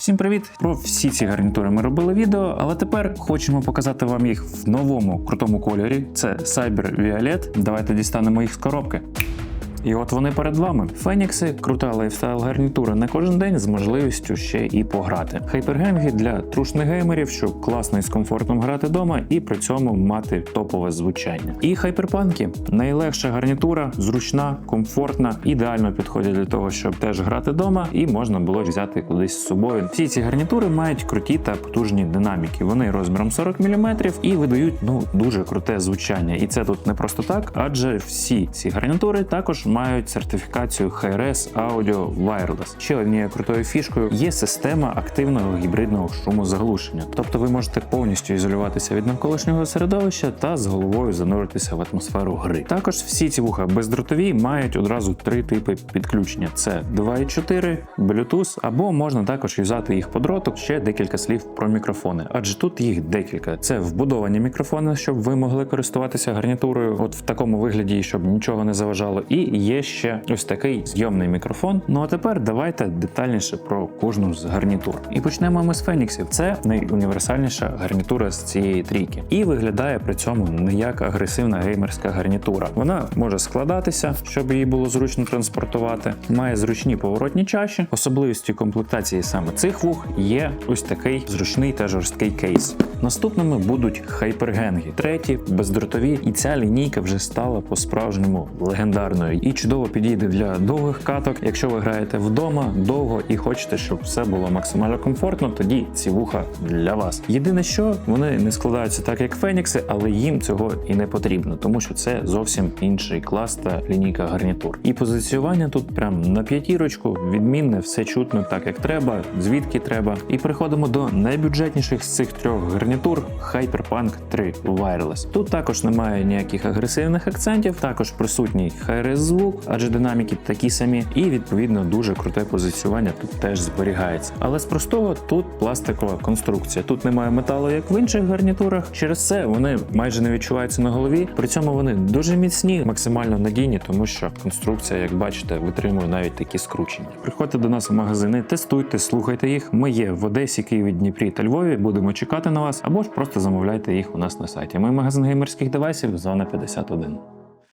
Всім привіт! Про всі ці гарнітури ми робили відео, але тепер хочемо показати вам їх в новому крутому кольорі. Це Cyber Violet. Давайте дістанемо їх з коробки. І от вони перед вами. Фенікси крута лайфстайл гарнітура на кожен день з можливістю ще і пограти. Хайпергенги для трушних геймерів, щоб класно і з комфортом грати вдома і при цьому мати топове звучання. І хайперпанки найлегша гарнітура, зручна, комфортна, ідеально підходять для того, щоб теж грати вдома, і можна було взяти кудись з собою. Всі ці гарнітури мають круті та потужні динаміки. Вони розміром 40 мм і видають ну дуже круте звучання. І це тут не просто так, адже всі ці гарнітури також мають сертифікацію HRS Audio Wireless. Ще однією крутою фішкою є система активного гібридного шумозаглушення. Тобто ви можете повністю ізолюватися від навколишнього середовища та з головою зануритися в атмосферу гри. Також всі ці вуха бездротові мають одразу три типи підключення: це 2.4, Bluetooth, або можна також юзати їх по дроту. Ще декілька слів про мікрофони, адже тут їх декілька. Це вбудовані мікрофони, щоб ви могли користуватися гарнітурою, от в такому вигляді, щоб нічого не заважало. І є ще ось такий зйомний мікрофон. Ну а тепер давайте детальніше про кожну з гарнітур. І почнемо ми з феніксів. Це найуніверсальніша гарнітура з цієї трійки, і виглядає при цьому не як агресивна геймерська гарнітура. Вона може складатися, щоб її було зручно транспортувати. Має зручні поворотні чаші. Особливістю комплектації саме цих вух є ось такий зручний та жорсткий кейс. Наступними будуть хайпергенги, треті, бездротові, і ця лінійка вже стала по-справжньому легендарною і чудово підійде для довгих каток. Якщо ви граєте вдома довго і хочете, щоб все було максимально комфортно, тоді ці вуха для вас. Єдине, що вони не складаються так, як фенікси, але їм цього і не потрібно, тому що це зовсім інший клас та лінійка гарнітур. І позиціювання тут прям на п'ятірочку, відмінне, все чутно так, як треба, звідки треба. І переходимо до найбюджетніших з цих трьох гарнітур Hyperpunk 3 Wireless. Тут також немає ніяких агресивних акцентів, також присутній HRS звук, адже динаміки такі самі, і відповідно дуже круте позиціювання тут теж зберігається. Але з простого тут пластикова конструкція. Тут немає металу, як в інших гарнітурах. Через це вони майже не відчуваються на голові. При цьому вони дуже міцні, максимально надійні, тому що конструкція, як бачите, витримує навіть такі скручення. Приходьте до нас в магазини, тестуйте, слухайте їх. Ми є в Одесі, Києві, Дніпрі та Львові. Будемо чекати на вас, або ж просто замовляйте їх у нас на сайті. Ми магазин геймерських девайсів, зона 51.